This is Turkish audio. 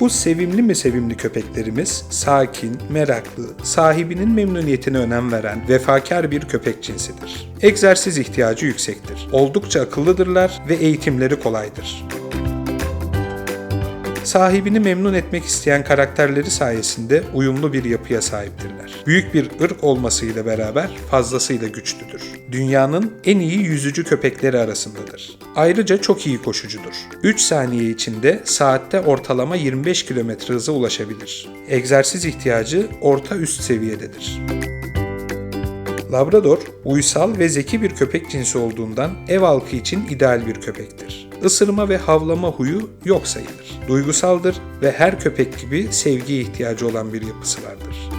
Bu sevimli mi sevimli köpeklerimiz sakin, meraklı, sahibinin memnuniyetine önem veren vefakar bir köpek cinsidir. Egzersiz ihtiyacı yüksektir. Oldukça akıllıdırlar ve eğitimleri kolaydır. Sahibini memnun etmek isteyen karakterleri sayesinde uyumlu bir yapıya sahiptirler. Büyük bir ırk olmasıyla beraber fazlasıyla güçlüdür. Dünyanın en iyi yüzücü köpekleri arasındadır. Ayrıca çok iyi koşucudur. 3 saniye içinde saatte ortalama 25 km hıza ulaşabilir. Egzersiz ihtiyacı orta üst seviyededir. Labrador, uysal ve zeki bir köpek cinsi olduğundan ev halkı için ideal bir köpektir. Isırma ve havlama huyu yok sayılır. Duygusaldır ve her köpek gibi sevgiye ihtiyacı olan bir yapısı vardır.